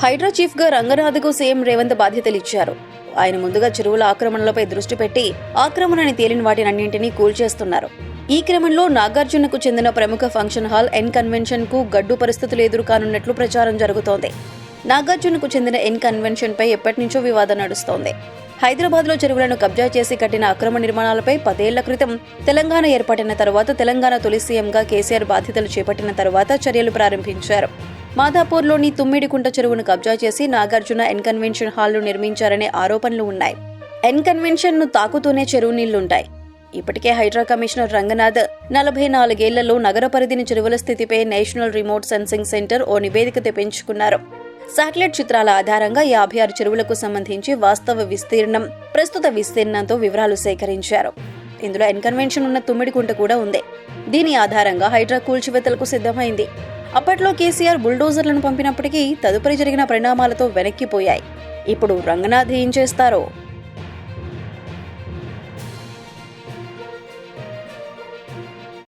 హైడ్రా చీఫ్గా రంగనాథ్కు సీఎం రేవంత్ బాధ్యతలు ఇచ్చారు. ఆయన ముందుగా చెరువుల ఆక్రమణలపై దృష్టి పెట్టి ఆక్రమణని తేలిన వాటినన్నింటినీ కూల్చేస్తున్నారు. ఈ క్రమంలో నాగార్జునకు చెందిన ప్రముఖ ఫంక్షన్ హాల్ ఎన్ కన్వెన్షన్కు గడ్డు పరిస్థితులు ఎదురుకానున్నట్లు ప్రచారం జరుగుతోంది. నాగార్జునకు చెందిన ఎన్ కన్వెన్షన్ పై ఎప్పటి నుంచో వివాదం నడుస్తోంది. హైదరాబాద్లో చెరువులను కబ్జా చేసి కట్టిన అక్రమ నిర్మాణాలపై పదేళ్ళ క్రితం తెలంగాణ ఏర్పడిన తర్వాత తెలంగాణ తొలి సీఎంగా కేసీఆర్ బాధ్యతలు చేపట్టిన తర్వాత చర్యలు ప్రారంభించారు. మాధాపూర్లోని తుమ్మిడికుంట చెరువును కబ్జా చేసి నాగార్జున ఎన్ కన్వెన్షన్ హాల్ను నిర్మించారనే ఆరోపణలు ఉన్నాయి. ఎన్కన్వెన్షన్ను తాకుతూనే చెరువు నీళ్ళుంటాయి. ఇప్పటికే హైడ్రా కమిషనర్ రంగనాథ్ నలభై నాలుగేళ్ళలో నగర పరిధిని చెరువుల స్థితిపై నేషనల్ రిమోట్ సెన్సింగ్ సెంటర్ ఓ నివేదిక తెప్పించుకున్నారు. శాటిలైట్ చిత్రాల ఆధారంగా యాభై ఆరు చెరువులకు సంబంధించి వాస్తవ విస్తీర్ణం ప్రస్తుత విస్తీర్ణంతో వివరాలు సేకరించారు. ఇందులో ఎన్కన్వెన్షన్ ఉన్న తుమ్మిడికుంట కూడా ఉంది. దీని ఆధారంగా హైడ్రా కూల్చివేతలకు సిద్ధమైంది. అప్పట్లో కేసీఆర్ బుల్డోజర్లను పంపినప్పటికీ తదుపరి జరిగిన పరిణామాలతో వెనక్కిపోయాయి. ఇప్పుడు రంగనాథ్ ఏం చేస్తారో?